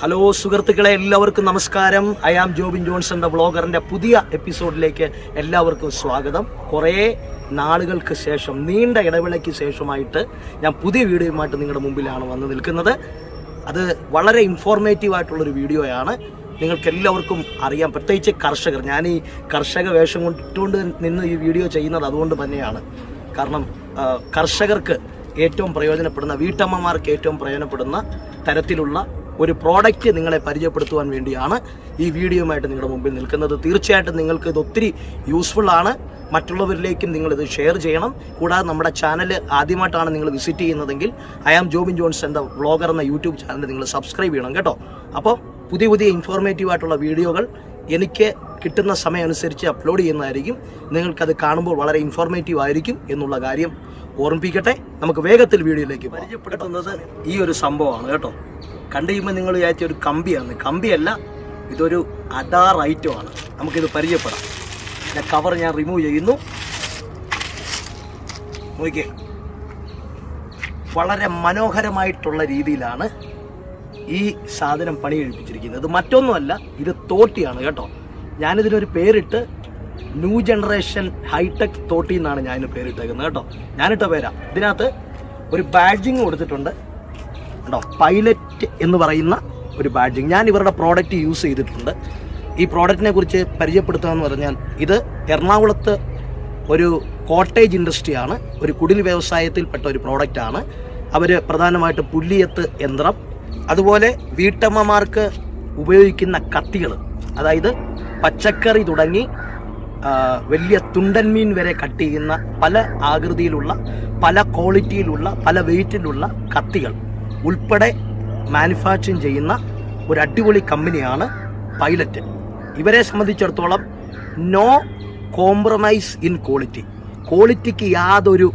Hello സുഹൃത്തുക്കളെ എല്ലാവർക്കും നമസ്കാരം. ഐ ആം ജോബിൻ ജോൺസന്റെ വ്ളോഗറിന്റെ പുതിയ എപ്പിസോഡിലേക്ക് എല്ലാവർക്കും സ്വാഗതം. കുറേ നാളുകൾക്ക് ശേഷം നീണ്ട ഇടവേളയ്ക്ക് ശേഷമായിട്ട് ഞാൻ പുതിയ വീഡിയോയുമായിട്ട് നിങ്ങളുടെ മുമ്പിലാണ് വന്ന് നിൽക്കുന്നത്. അത് വളരെ ഇൻഫോർമേറ്റീവ് ആയിട്ടുള്ളൊരു വീഡിയോയാണ്. നിങ്ങൾക്ക് എല്ലാവർക്കും അറിയാം പ്രത്യേകിച്ച് കർഷകർ. ഞാൻ ഈ കർഷക വേഷം കൊണ്ടിട്ടുകൊണ്ട് നിന്ന് ഈ വീഡിയോ ചെയ്യുന്നത് അതുകൊണ്ട് തന്നെയാണ്. കാരണം കർഷകർക്ക് ഏറ്റവും പ്രയോജനപ്പെടുന്ന വീട്ടമ്മമാർക്ക് ഏറ്റവും പ്രയോജനപ്പെടുന്ന തരത്തിലുള്ള ഒരു പ്രോഡക്റ്റ് നിങ്ങളെ പരിചയപ്പെടുത്തുവാൻ വേണ്ടിയാണ് ഈ വീഡിയോയുമായിട്ട് നിങ്ങളുടെ മുമ്പിൽ നിൽക്കുന്നത്. തീർച്ചയായിട്ടും നിങ്ങൾക്ക് ഇത് ഒത്തിരി യൂസ്ഫുൾ ആണ്. മറ്റുള്ളവരിലേക്കും നിങ്ങളിത് ഷെയർ ചെയ്യണം. കൂടാതെ നമ്മുടെ ചാനൽ ആദ്യമായിട്ടാണ് നിങ്ങൾ വിസിറ്റ് ചെയ്യുന്നതെങ്കിൽ ഐ ആം ജോബിൻ ജോൺസ് എന്ന വ്ളോഗർ എന്ന യൂട്യൂബ് ചാനൽ നിങ്ങൾ സബ്സ്ക്രൈബ് ചെയ്യണം കേട്ടോ. അപ്പോൾ പുതിയ പുതിയ ഇൻഫോർമേറ്റീവ് ആയിട്ടുള്ള വീഡിയോകൾ എനിക്ക് കിട്ടുന്ന സമയം അനുസരിച്ച് അപ്ലോഡ് ചെയ്യുന്നതായിരിക്കും. നിങ്ങൾക്കത് കാണുമ്പോൾ വളരെ ഇൻഫോർമേറ്റീവ് ആയിരിക്കും എന്നുള്ള കാര്യം ഓർമ്മിപ്പിക്കട്ടെ. നമുക്ക് വേഗത്തിൽ വീഡിയോയിലേക്ക് പരിചയപ്പെടുത്തുന്നത് ഈ ഒരു സംഭവമാണ് കേട്ടോ. കണ്ടു കഴിയുമ്പോൾ നിങ്ങൾ വിചാരിച്ച ഒരു കമ്പിയാണ്. കമ്പിയല്ല ഇതൊരു അഡാർ ഐറ്റമാണ് നമുക്കിത് പരിചയപ്പെടാം. ഞാൻ കവർ ഞാൻ റിമൂവ് ചെയ്യുന്നു. നോക്കിയേ. വളരെ മനോഹരമായിട്ടുള്ള രീതിയിലാണ് ഈ സാധനം പണി കഴിപ്പിച്ചിരിക്കുന്നത് മറ്റൊന്നുമല്ല ഇത് തോട്ടിയാണ് കേട്ടോ. ഞാനിതിനൊരു പേരിട്ട് ന്യൂ ജനറേഷൻ ഹൈടെക് തോട്ടി എന്നാണ് ഞാനിത് പേരിട്ടേക്കുന്നത് കേട്ടോ. ഞാനിട്ട പേരാ. ഇതിനകത്ത് ഒരു ബാഡ്ജിങ് കൊടുത്തിട്ടുണ്ട്. കേട്ടോ പൈലറ്റ് എന്ന് പറയുന്ന ഒരു ബാഡ്ജിങ് ഞാൻ ഇവരുടെ പ്രോഡക്റ്റ് യൂസ് ചെയ്തിട്ടുണ്ട്. ഈ പ്രോഡക്റ്റിനെ കുറിച്ച് പരിചയപ്പെടുത്തുക എന്ന് പറഞ്ഞാൽ ഇത് എറണാകുളത്ത് ഒരു കോട്ടേജ് ഇൻഡസ്ട്രിയാണ് ഒരു കുടിൽ വ്യവസായത്തിൽപ്പെട്ട ഒരു പ്രോഡക്റ്റാണ് അവർ പ്രധാനമായിട്ട് പുല്ലിയത്ത് യന്ത്രം അതുപോലെ വീട്ടമ്മമാർക്ക് ഉപയോഗിക്കുന്ന കത്തികൾ അതായത് പച്ചക്കറി തുടങ്ങി വലിയ തുണ്ടൻമീൻ വരെ കട്ട് ചെയ്യുന്ന പല ആകൃതിയിലുള്ള പല ക്വാളിറ്റിയിലുള്ള പല വെയിറ്റിലുള്ള കത്തികൾ ഉൾപ്പെടെ മാനുഫാക്ചറിങ് ചെയ്യുന്ന ഒരു അടിപൊളി കമ്പനിയാണ് പൈലറ്റ് ഇവരെ സംബന്ധിച്ചിടത്തോളം നോ കോംപ്രമൈസ് ഇൻ ക്വാളിറ്റി ക്വാളിറ്റിക്ക് യാതൊരു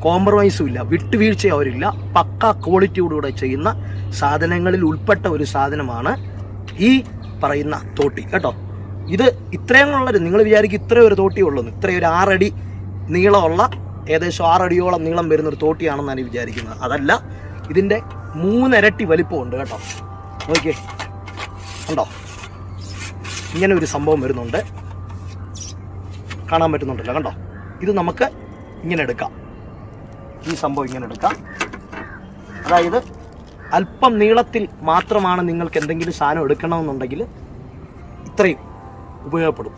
കോംപ്രമൈസും ഇല്ല. വിട്ടുവീഴ്ച അവരില്ല. പക്ക ക്വാളിറ്റിയോടുകൂടെ ചെയ്യുന്ന സാധനങ്ങളിൽ ഉൾപ്പെട്ട ഒരു സാധനമാണ് ഈ പറയുന്ന തോട്ടി. കേട്ടോ? ഇത് ഇത്രയും ഉള്ളൊരു നിങ്ങൾ വിചാരിക്കും ഇത്രയും ഒരു തോട്ടി ഉള്ളൂ ഇത്രയും ഒരു ആറടി നീളമുള്ള ഏകദേശം ആറടിയോളം നീളം വരുന്ന ഒരു തോട്ടിയാണെന്നാണ് വിചാരിക്കുന്നത്. അതല്ല ഇതിന്റെ മൂന്നിരട്ടി വലിപ്പമുണ്ട് കേട്ടോ. നോക്കിയേ. ഉണ്ടോ ഇങ്ങനെ ഒരു സംഭവം വരുന്നുണ്ട്. കാണാൻ പറ്റുന്നുണ്ടല്ലോ കണ്ടോ? ഇത് നമുക്ക് ഇങ്ങനെ എടുക്കാം. ഈ സംഭവം ഇങ്ങനെ എടുക്കാം. അതായത് അല്പം നീളത്തിൽ മാത്രമാണ് നിങ്ങൾക്ക് എന്തെങ്കിലും സാധനം എടുക്കണമെന്നുണ്ടെങ്കിൽ ഇത്രയും ഉപയോഗപ്പെടും.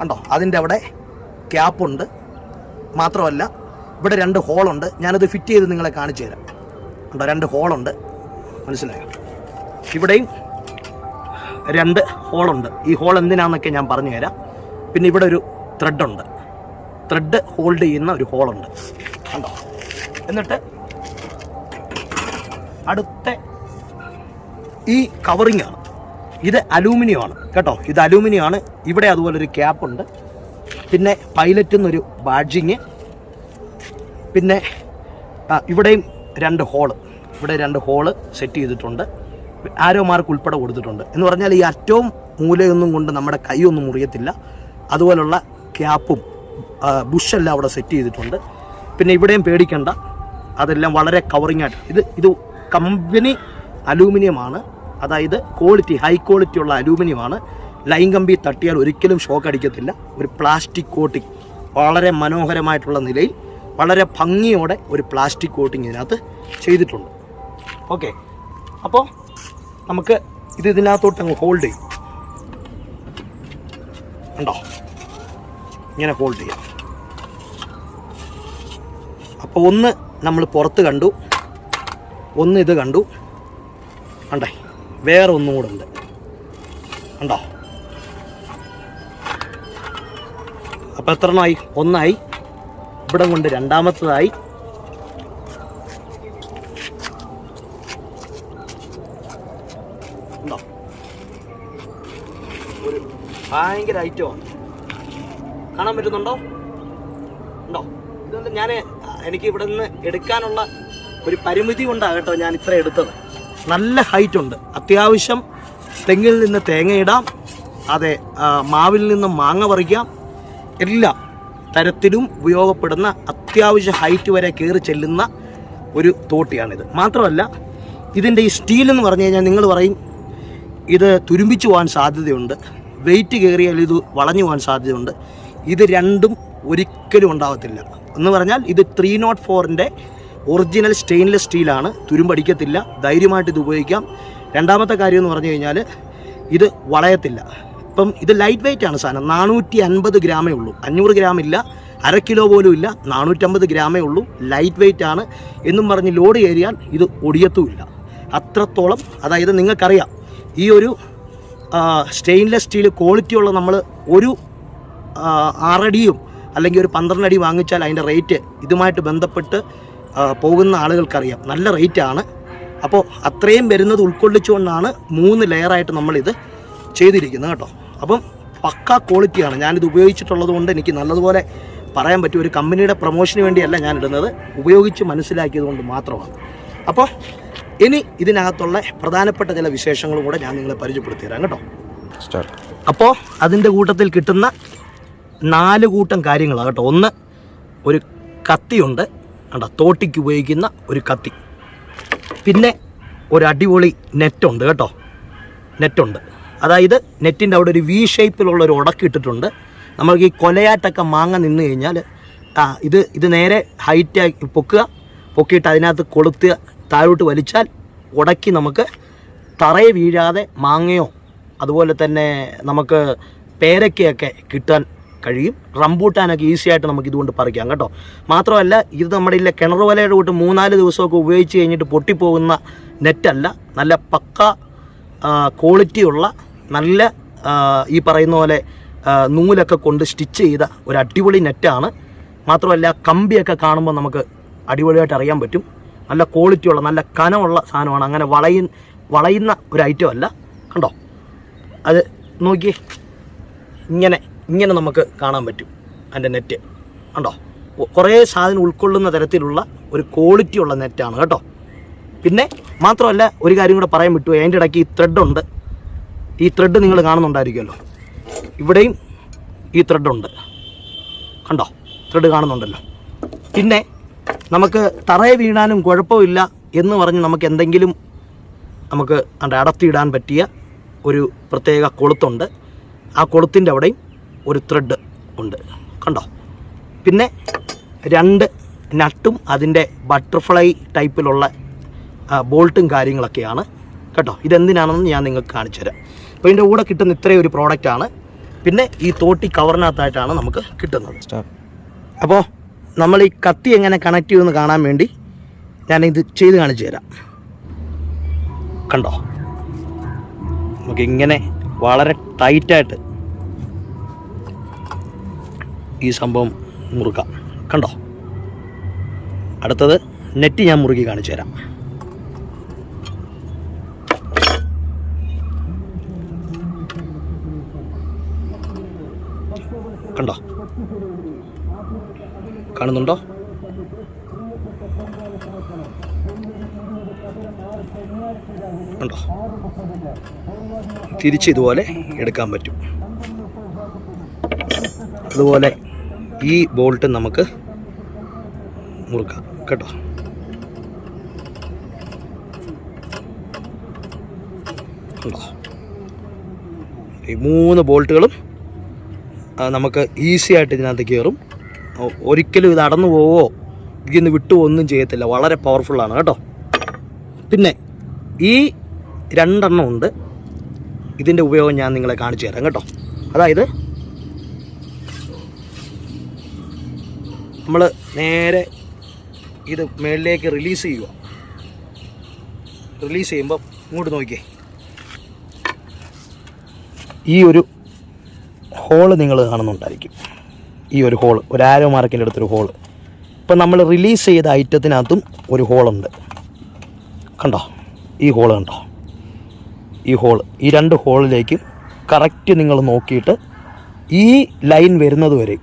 കണ്ടോ? അതിന്റെ അവിടെ ക്യാപ്പുണ്ട് മാത്രമല്ല ഇവിടെ രണ്ട് ഹോളുണ്ട്. ഞാനത് ഫിറ്റ് ചെയ്ത് നിങ്ങളെ കാണിച്ചു തരാം. കണ്ടോ രണ്ട് ഹോളുണ്ട്. മനസ്സിലായോ? ഇവിടെയും രണ്ട് ഹോളുണ്ട്. ഈ ഹോൾ എന്തിനാന്നൊക്കെ ഞാൻ പറഞ്ഞു തരാം. പിന്നെ ഇവിടെ ഒരു ത്രെഡുണ്ട് ത്രെഡ് ഹോൾഡ് ചെയ്യുന്ന ഒരു ഹോളുണ്ട്. കണ്ടോ? എന്നിട്ട് അടുത്ത ഈ കവറിങ് ആണ്. ഇത് അലൂമിനിയം ആണ്. കേട്ടോ? ഇത് അലൂമിനിയം ആണ്. ഇവിടെ അതുപോലൊരു ക്യാപ്പ് ഉണ്ട്. പിന്നെ പൈലറ്റ് എന്നൊരു ബാഡ്ജിങ് പിന്നെ ഇവിടെയും രണ്ട് ഹോൾ ഇവിടെ രണ്ട് ഹോൾ സെറ്റ് ചെയ്തിട്ടുണ്ട്. ആരോ മാർക്ക് ഉൾപ്പെടെ കൊടുത്തിട്ടുണ്ട്. എന്ന് പറഞ്ഞാൽ ഈ അറ്റവും മൂലയൊന്നും കൊണ്ട് നമ്മുടെ കൈയൊന്നും മുറിയത്തില്ല. അതുപോലുള്ള ക്യാപ്പും ബുഷെല്ലാം അവിടെ സെറ്റ് ചെയ്തിട്ടുണ്ട്. പിന്നെ ഇവിടെയും പേടിക്കണ്ട. അതെല്ലാം വളരെ കവറിങ് ആയിട്ട്. ഇത് ഇത് കമ്പനി അലൂമിനിയമാണ്. അതായത് ക്വാളിറ്റി ഹൈ ക്വാളിറ്റി ഉള്ള അലൂമിനിയമാണ്. ലൈൻ കമ്പി തട്ടിയാൽ ഒരിക്കലും ഷോക്ക് അടിക്കത്തില്ല. ഒരു പ്ലാസ്റ്റിക് കോട്ടിങ് വളരെ മനോഹരമായിട്ടുള്ള നിലയിൽ വളരെ ഭംഗിയോടെ ഒരു പ്ലാസ്റ്റിക് കോട്ടിങ് ഇതിനകത്ത് ചെയ്തിട്ടുണ്ട്. ഓക്കെ അപ്പോൾ നമുക്ക് ഇത് ഇതിനകത്തോട്ട് അങ്ങ് ഹോൾഡ് ചെയ്യും. ഉണ്ടോ ഇങ്ങനെ ഹോൾഡ് ചെയ്യാം. അപ്പോൾ ഒന്ന് നമ്മൾ പുറത്ത് കണ്ടു. ഒന്ന് ഇത് കണ്ടു. ഉണ്ടേ വേറെ ഒന്നും കൂടെ ഉണ്ട്. ഉണ്ടോ അപ്പോൾ എത്ര എണ്ണമായി ഒന്നായി. ഇവിടെ കൊണ്ട് രണ്ടാമത്തതായി. ഭയങ്കര ഐറ്റമാണ് കാണാൻ പറ്റുന്നുണ്ടോ? ഉണ്ടോ? ഇതുകൊണ്ട് ഞാൻ എനിക്ക് ഇവിടെ നിന്ന് എടുക്കാനുള്ള ഒരു പരിമിതി കൊണ്ടാണ് കേട്ടോ ഞാൻ ഇത്ര എടുത്തത്. നല്ല ഹൈറ്റ് ഉണ്ട്. അത്യാവശ്യം തെങ്ങിൽ നിന്ന് തേങ്ങയിടാം അതെ മാവിൽ നിന്ന് മാങ്ങ പറിക്കാം. എല്ലാ തരത്തിലും ഉപയോഗപ്പെടുന്ന അത്യാവശ്യ ഹൈറ്റ് വരെ കയറി ചെല്ലുന്ന ഒരു തോട്ടിയാണിത്. മാത്രമല്ല ഇതിന്റെ ഈ സ്റ്റീൽ എന്ന് പറഞ്ഞു കഴിഞ്ഞാൽ നിങ്ങൾ പറയും ഇത് തുരുമ്പിച്ചു പോകാൻ സാധ്യതയുണ്ട്. വെയിറ്റ് കയറിയാൽ ഇത് വളഞ്ഞു പോകാൻ സാധ്യതയുണ്ട്. ഇത് രണ്ടും ഒരിക്കലും ഉണ്ടാകത്തില്ല എന്ന് പറഞ്ഞാൽ ഇത് ത്രീ നോട്ട് ഫോറിന്റെ ഒറിജിനൽ സ്റ്റെയിൻലെസ് സ്റ്റീലാണ് തുരുമ്പടിക്കത്തില്ല. ധൈര്യമായിട്ട് ഇത് ഉപയോഗിക്കാം. രണ്ടാമത്തെ കാര്യം എന്ന് പറഞ്ഞു കഴിഞ്ഞാൽ ഇത് വളയത്തില്ല. ഇപ്പം ഇത് ലൈറ്റ് വെയിറ്റ് ആണ് സാധനം. നാനൂറ്റി അൻപത് ഗ്രാമേ ഉള്ളൂ. അഞ്ഞൂറ് ഗ്രാം ഇല്ല അര കിലോ പോലും ഇല്ല നാനൂറ്റമ്പത് ഗ്രാമേ ഉള്ളൂ. ലൈറ്റ് വെയിറ്റ് ആണ്. എന്നും പറഞ്ഞ് ലോഡ് കയറിയാൽ ഇത് ഒടിയത്തുമില്ല അത്രത്തോളം അതായത് നിങ്ങൾക്കറിയാം ഈ ഒരു സ്റ്റെയിൻലെസ് സ്റ്റീൽ ക്വാളിറ്റിയുള്ള നമ്മൾ ഒരു ആറടിയും അല്ലെങ്കിൽ ഒരു പന്ത്രണ്ട് അടി വാങ്ങിച്ചാൽ അതിന്റെ റേറ്റ് ഇതുമായിട്ട് ബന്ധപ്പെട്ട് പോകുന്ന ആളുകൾക്കറിയാം. നല്ല റേറ്റാണ് അപ്പോൾ അത്രയും വരുന്നത് ഉൾക്കൊള്ളിച്ചുകൊണ്ടാണ് മൂന്ന് ലെയറായിട്ട് നമ്മളിത് ചെയ്തിരിക്കുന്നത് കേട്ടോ. അപ്പം പക്ക ക്വാളിറ്റിയാണ്. ഞാനിത് ഉപയോഗിച്ചിട്ടുള്ളത് കൊണ്ട് എനിക്ക് നല്ലതുപോലെ പറയാൻ പറ്റും ഒരു കമ്പനിയുടെ പ്രൊമോഷന് വേണ്ടിയല്ല ഞാൻ ഇടുന്നത് ഉപയോഗിച്ച് മനസ്സിലാക്കിയത് കൊണ്ട് മാത്രമാണ്. അപ്പോൾ ഇനി ഇതിനകത്തുള്ള പ്രധാനപ്പെട്ട ചില വിശേഷങ്ങളും കൂടെ ഞാൻ നിങ്ങളെ പരിചയപ്പെടുത്തി തരാം കേട്ടോ. അപ്പോൾ അതിന്റെ കൂട്ടത്തിൽ കിട്ടുന്ന നാല് കൂട്ടം കാര്യങ്ങളാണ് കേട്ടോ. ഒന്ന് ഒരു കത്തിയുണ്ട്. കണ്ടോ? തോട്ടിക്ക് ഉപയോഗിക്കുന്ന ഒരു കത്തി. പിന്നെ ഒരു അടിപൊളി നെറ്റുണ്ട് കേട്ടോ. നെറ്റുണ്ട്. അതായത് നെറ്റിന്റെ അവിടെ ഒരു വി ഷേപ്പിലുള്ള ഒരു ഉടക്കിട്ടിട്ടുണ്ട് നമ്മൾക്ക് ഈ കൊലയാട്ടൊക്കെ മാങ്ങ നിന്ന് കഴിഞ്ഞാൽ ആ ഇത് ഇത് നേരെ ഹൈറ്റ് ആക്കി പൊക്കുക. പൊക്കിയിട്ട് അതിനകത്ത് കൊളുത്തുക. താഴോട്ട് വലിച്ചാൽ ഉടക്കി നമുക്ക് തറയെ വീഴാതെ മാങ്ങയോ അതുപോലെ തന്നെ നമുക്ക് പേരക്കയൊക്കെ കിട്ടാൻ കഴിയും. റംബൂട്ടാനൊക്കെ ഈസി ആയിട്ട് നമുക്ക് ഇതുകൊണ്ട് പറിക്കാം കേട്ടോ. മാത്രമല്ല ഇത് നമ്മുടെ ഇല്ല കിണർ വലയുടെ കൂട്ട് മൂന്നാൽ ദിവസമൊക്കെ ഉപയോഗിച്ച് കഴിഞ്ഞിട്ട് പൊട്ടിപ്പോകുന്ന നെറ്റല്ല. നല്ല പക്ക ക്വാളിറ്റിയുള്ള നല്ല ഈ പറയുന്ന പോലെ നൂലൊക്കെ കൊണ്ട് സ്റ്റിച്ച് ചെയ്ത ഒരു അടിപൊളി നെറ്റാണ്. മാത്രമല്ല കമ്പിയൊക്കെ കാണുമ്പോൾ നമുക്ക് അടിപൊളിയായിട്ട് അറിയാൻ പറ്റും. നല്ല ക്വാളിറ്റിയുള്ള നല്ല കനമുള്ള സാധനമാണ്. അങ്ങനെ വളയ വളയുന്ന ഒരു ഐറ്റം അല്ല. കണ്ടോ? അത് നോക്കിയേ ഇങ്ങനെ ഇങ്ങനെ നമുക്ക് കാണാൻ പറ്റും അതിന്റെ നെറ്റ് കണ്ടോ? കുറേ സാധനം ഉൾക്കൊള്ളുന്ന തരത്തിലുള്ള ഒരു ക്വാളിറ്റിയുള്ള നെറ്റാണ് കേട്ടോ. പിന്നെ മാത്രമല്ല ഒരു കാര്യം കൂടെ പറയാൻ വിട്ടു. അതിന്റെ ഇടയ്ക്ക് ഈ ത്രെഡുണ്ട് ഈ ത്രെഡ് നിങ്ങൾ കാണുന്നുണ്ടായിരിക്കുമല്ലോ. ഇവിടെയും ഈ ത്രെഡുണ്ട് കണ്ടോ? ത്രെഡ് കാണുന്നുണ്ടല്ലോ. പിന്നെ നമുക്ക് തറയെ വീണാലും കുഴപ്പമില്ല എന്ന് പറഞ്ഞ് നമുക്ക് എന്തെങ്കിലും നമുക്ക് അവിടെ അടത്തിയിടാൻ പറ്റിയ ഒരു പ്രത്യേക കൊളുത്തുണ്ട്. ആ കൊളുത്തിന്റെ അവിടെയും ഒരു ത്രെഡ് ഉണ്ട്. കണ്ടോ? പിന്നെ രണ്ട് നട്ടും അതിന്റെ ബട്ടർഫ്ലൈ ടൈപ്പിലുള്ള ബോൾട്ടും കാര്യങ്ങളൊക്കെയാണ്. കേട്ടോ ഇതെന്തിനാണെന്ന് ഞാൻ നിങ്ങൾക്ക് കാണിച്ചു തരാം. അപ്പോൾ ഇതിന്റെ കൂടെ കിട്ടുന്ന ഇത്രയും ഒരു പ്രോഡക്റ്റാണ് പിന്നെ ഈ തോട്ടി കവറിനകത്തായിട്ടാണ് നമുക്ക് കിട്ടുന്നത്. അപ്പോൾ നമ്മൾ ഈ കത്തി എങ്ങനെ കണക്ട് ചെയ്യുമെന്ന് കാണാൻ വേണ്ടി ഞാനിത് ചെയ്ത് കാണിച്ചു തരാം. കണ്ടോ? നമുക്കിങ്ങനെ വളരെ ടൈറ്റായിട്ട് ഈ സംഭവം മുറുക്കാം. കണ്ടോ? അടുത്തത് നെറ്റ് ഞാൻ മുറുക്കി കാണിച്ചു തരാം. കണ്ടോ? കാണുന്നുണ്ടോ? കണ്ടോ? തിരിച്ച് ഇതുപോലെ എടുക്കാൻ പറ്റും. അതുപോലെ ഈ ബോൾട്ട് നമുക്ക് മുറുക്കാം. കേട്ടോ? കണ്ടോ? ഈ മൂന്ന് ബോൾട്ടുകളും നമുക്ക് ഈസി ആയിട്ട് ഇതിനകത്ത് കയറും. ഒരിക്കലും ഇത് അടന്നു പോവോ? ഇതിന്ന് വിട്ടു ഒന്നും ചെയ്യത്തില്ല. വളരെ പവർഫുള്ളാണ് കേട്ടോ. പിന്നെ ഈ രണ്ടെണ്ണം ഉണ്ട്. ഇതിന്റെ ഉപയോഗം ഞാൻ നിങ്ങളെ കാണിച്ചു തരാം കേട്ടോ. അതായത് നമ്മൾ നേരെ ഇത് മേളിലേക്ക് റിലീസ് ചെയ്യുക. റിലീസ് ചെയ്യുമ്പോൾ ഇങ്ങോട്ട് നോക്കിയേ. ഈ ഒരു ഹോൾ നിങ്ങൾ കാണുന്നുണ്ടായിരിക്കും. ഈ ഒരു ഹോൾ ഒരു ആരോ മാർക്കിന്റെ അടുത്തൊരു ഹോൾ ഇപ്പം നമ്മൾ റിലീസ് ചെയ്ത ഐറ്റത്തിനകത്തും ഒരു ഹോളുണ്ട് കണ്ടോ? ഈ ഹോൾ കണ്ടോ? ഈ ഹോൾ ഈ രണ്ട് ഹോളിലേക്ക് കറക്റ്റ് നിങ്ങൾ നോക്കിയിട്ട് ഈ ലൈൻ വരുന്നത് വരെ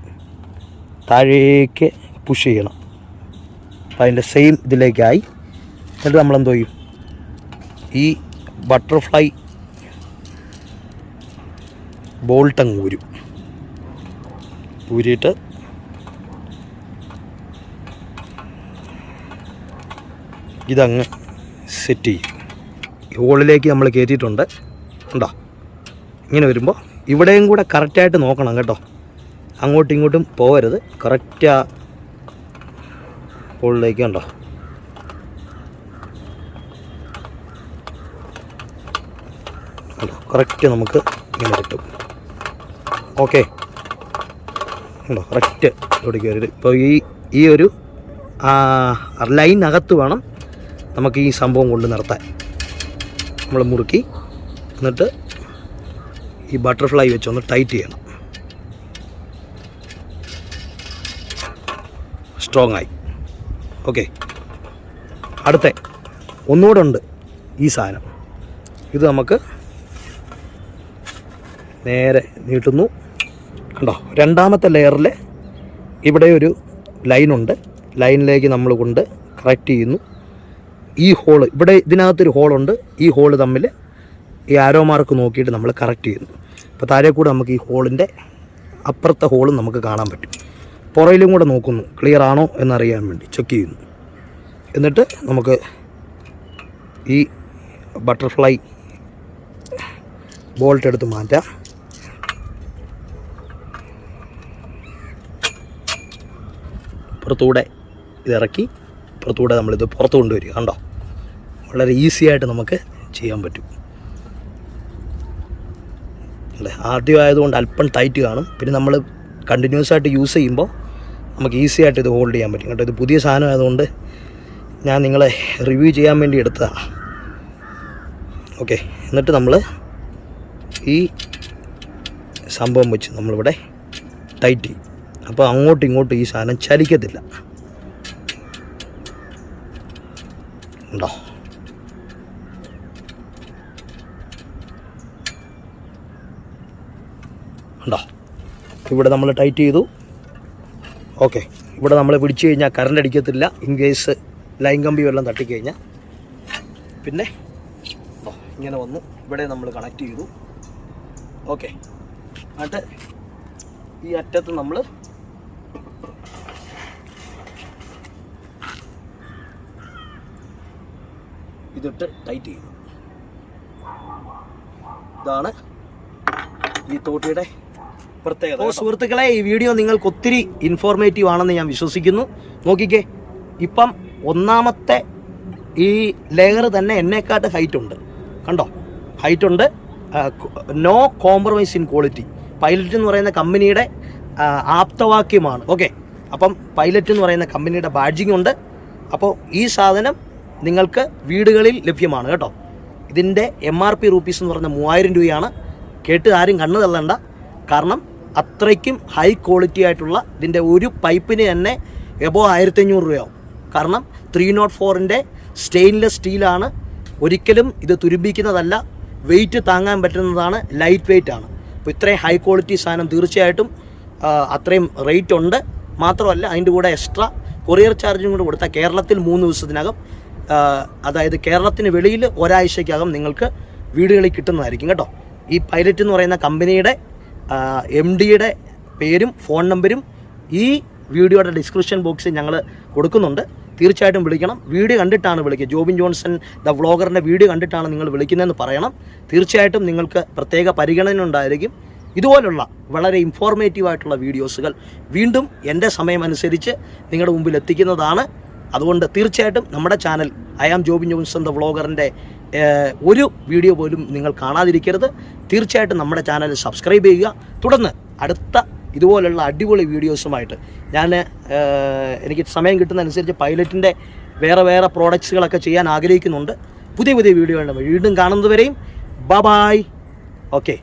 താഴേക്ക് പുഷ് ചെയ്യണം. അപ്പം അതിന്റെ സെയിം ഇതിലേക്കായി എന്നിട്ട് നമ്മളെന്തോ ചെയ്യും? ഈ ബട്ടർഫ്ലൈ ബോൾട്ട് അങ്ങ് ഊരും ഊരിയിട്ട് ഇതങ്ങ് സെറ്റ് ചെയ്യും. ഹോളിലേക്ക് നമ്മൾ കയറ്റിയിട്ടുണ്ട്. ഉണ്ടോ ഇങ്ങനെ വരുമ്പോൾ ഇവിടെയും കൂടെ കറക്റ്റായിട്ട് നോക്കണം കേട്ടോ. അങ്ങോട്ടും ഇങ്ങോട്ടും പോകരുത് കറക്റ്റ് ആ ഹോളിലേക്ക് ഉണ്ടോ കറക്റ്റ് നമുക്ക് ഇങ്ങനെ കിട്ടും. ഓക്കെ ഉണ്ടോ? കറക്റ്റ് ഇവിടെ കയറി ഇപ്പോൾ ഈ ഈ ഒരു ലൈനകത്ത് വേണം നമുക്ക് ഈ സംഭവം കൊണ്ട് നിർത്താൻ നമ്മൾ മുറുക്കി എന്നിട്ട് ഈ ബട്ടർഫ്ലൈ വെച്ച് ഒന്ന് ടൈറ്റ് ചെയ്യണം. സ്ട്രോങ് ആയി. ഓക്കെ അടുത്ത ഒന്നുകൂടെ ഉണ്ട് ഈ സാധനം. ഇത് നമുക്ക് നേരെ നീട്ടുന്നു. കണ്ടോ? രണ്ടാമത്തെ ലെയറിൽ ഇവിടെ ഒരു ലൈനുണ്ട് ലൈനിലേക്ക് നമ്മൾ കൊണ്ട് കറക്റ്റ് ചെയ്യുന്നു. ഈ ഹോൾ ഇവിടെ ഇതിനകത്തൊരു ഹോളുണ്ട് ഈ ഹോൾ തമ്മിൽ ഈ ആരോ മാർക്ക് നോക്കിയിട്ട് നമ്മൾ കറക്റ്റ് ചെയ്യുന്നു. അപ്പോൾ താഴെ കൂടെ നമുക്ക് ഈ ഹോളിന്റെ അപ്പുറത്തെ ഹോളും നമുക്ക് കാണാൻ പറ്റും. പുറയിലും കൂടെ നോക്കുന്നു. ക്ലിയർ ആണോ എന്നറിയാൻ വേണ്ടി ചെക്ക് ചെയ്യുന്നു. എന്നിട്ട് നമുക്ക് ഈ ബട്ടർഫ്ലൈ ബോൾട്ട് എടുത്ത് മാറ്റാം. പുറത്തൂടെ ഇതിറക്കി ഇപ്പുറത്തൂടെ നമ്മളിത് പുറത്ത് കൊണ്ടുവരിക കണ്ടോ? വളരെ ഈസി ആയിട്ട് നമുക്ക് ചെയ്യാൻ പറ്റും. അല്ലേ? ആദ്യമായതുകൊണ്ട് അല്പം ടൈറ്റ് കാണും. പിന്നെ നമ്മൾ കണ്ടിന്യൂസ് ആയിട്ട് യൂസ് ചെയ്യുമ്പോൾ നമുക്ക് ഈസി ആയിട്ട് ഇത് ഹോൾഡ് ചെയ്യാൻ പറ്റും. കേട്ടോ ഇത് പുതിയ സാധനം ആയതുകൊണ്ട് ഞാൻ നിങ്ങളെ റിവ്യൂ ചെയ്യാൻ വേണ്ടി എടുത്തതാണ് ഓക്കെ എന്നിട്ട് നമ്മൾ ഈ സംഭവം വെച്ച് നമ്മളിവിടെ ടൈറ്റ് ചെയ്യും. അപ്പോൾ അങ്ങോട്ടും ഇങ്ങോട്ടും ഈ സാധനം ചലിക്കത്തില്ല. ഉണ്ടോ? ഉണ്ടോ? ഇവിടെ നമ്മൾ ടൈറ്റ് ചെയ്തു. ഓക്കെ ഇവിടെ നമ്മൾ പിടിച്ചു കഴിഞ്ഞാൽ കറണ്ട് അടിക്കത്തില്ല. ഇൻ കേസ് ലൈൻ കമ്പി വെള്ളം തട്ടിക്കഴിഞ്ഞാൽ. പിന്നെ ഇങ്ങനെ വന്നു ഇവിടെ നമ്മൾ കണക്ട് ചെയ്തു. ഓക്കെ എന്നിട്ട് ഈ അറ്റത്ത് നമ്മൾ ഇതിട്ട് ടൈറ്റ് ചെയ്യുന്നു. ഇതാണ് ഈ തോട്ടിയുടെ പ്രത്യേകത അപ്പോൾ സുഹൃത്തുക്കളെ ഈ വീഡിയോ നിങ്ങൾക്ക് ഒത്തിരി ഇൻഫോർമേറ്റീവ് ആണെന്ന് ഞാൻ വിശ്വസിക്കുന്നു. നോക്കിക്കേ ഇപ്പം ഒന്നാമത്തെ ഈ ലെയർ തന്നെ എന്നെക്കാട്ട് ഹൈറ്റ് ഉണ്ട്. കണ്ടോ? ഹൈറ്റ് ഉണ്ട്. No compromise in quality Pilot എന്ന് പറയുന്ന കമ്പനിയുടെ ആപ്തവാക്യമാണ്. ഓക്കെ അപ്പം പൈലറ്റ് എന്ന് പറയുന്ന കമ്പനിയുടെ ബാഡ്ജിങ് ഉണ്ട്. അപ്പോൾ ഈ സാധനം നിങ്ങൾക്ക് വീടുകളിൽ ലഭ്യമാണ് കേട്ടോ. ഇതിന്റെ എം ആർ പി റുപ്പീസ് എന്ന് പറഞ്ഞ മൂവായിരം രൂപയാണ്. കേട്ട് ആരും കണ്ണു തള്ളണ്ട. കാരണം അത്രയ്ക്കും ഹൈ ക്വാളിറ്റി ആയിട്ടുള്ള ഇതിന്റെ ഒരു പൈപ്പിന് തന്നെ എബോ ആയിരത്തഞ്ഞൂറ് രൂപയാവും. കാരണം ത്രീ നോട്ട് ഫോറിന്റെ സ്റ്റെയിൻലെസ് സ്റ്റീലാണ് ഒരിക്കലും ഇത് തുരുമ്പിക്കുന്നതല്ല. വെയിറ്റ് താങ്ങാൻ പറ്റുന്നതാണ് ലൈറ്റ് വെയിറ്റ് ആണ്. അപ്പോൾ ഇത്രയും ഹൈ ക്വാളിറ്റി സാധനം തീർച്ചയായിട്ടും അത്രയും റേറ്റ് ഉണ്ട്. മാത്രമല്ല അതിന്റെ കൂടെ എക്സ്ട്രാ കൊറിയർ ചാർജും കൂടെ കൊടുത്താൽ കേരളത്തിൽ മൂന്ന് ദിവസത്തിനകം അതായത് കേരളത്തിന് വെളിയിൽ ഒരാഴ്ചയ്ക്കകം നിങ്ങൾക്ക് വീടുകളിൽ കിട്ടുന്നതായിരിക്കും കേട്ടോ. ഈ പൈലറ്റ് എന്ന് പറയുന്ന കമ്പനിയുടെ എം ഡിയുടെ പേരും ഫോൺ നമ്പരും ഈ വീഡിയോയുടെ ഡിസ്ക്രിപ്ഷൻ ബോക്സിൽ ഞങ്ങൾ കൊടുക്കുന്നുണ്ട്. തീർച്ചയായിട്ടും വിളിക്കണം. വീഡിയോ കണ്ടിട്ടാണ് വിളിക്കുക. ജോബിൻ ജോൺസൺ ദ വ്ളോഗറിന്റെ വീഡിയോ കണ്ടിട്ടാണ് നിങ്ങൾ വിളിക്കുന്നതെന്ന് പറയണം. തീർച്ചയായിട്ടും നിങ്ങൾക്ക് പ്രത്യേക പരിഗണന ഉണ്ടായിരിക്കും. ഇതുപോലുള്ള വളരെ ഇൻഫോർമേറ്റീവ് ആയിട്ടുള്ള വീഡിയോസുകൾ വീണ്ടും എന്റെ സമയമനുസരിച്ച് നിങ്ങളുടെ മുമ്പിൽ എത്തിക്കുന്നതാണ്. അതുകൊണ്ട് തീർച്ചയായിട്ടും നമ്മുടെ channel I am Jobin Johnson the വ്ളോഗറിന്റെ ഒരു വീഡിയോ പോലും നിങ്ങൾ കാണാതിരിക്കരുത്. തീർച്ചയായിട്ടും നമ്മുടെ ചാനൽ സബ്സ്ക്രൈബ് ചെയ്യുക. തുടർന്ന് അടുത്ത ഇതുപോലുള്ള അടിപൊളി വീഡിയോസുമായിട്ട് ഞാൻ എനിക്ക് സമയം കിട്ടുന്നതനുസരിച്ച് പൈലറ്റിന്റെ വേറെ വേറെ പ്രോഡക്റ്റ്സുകളൊക്കെ ചെയ്യാൻ ആഗ്രഹിക്കുന്നുണ്ട്. പുതിയ പുതിയ വീഡിയോ വീണ്ടും കാണുന്നതുവരെയും ബ ബായ് ഓക്കെ.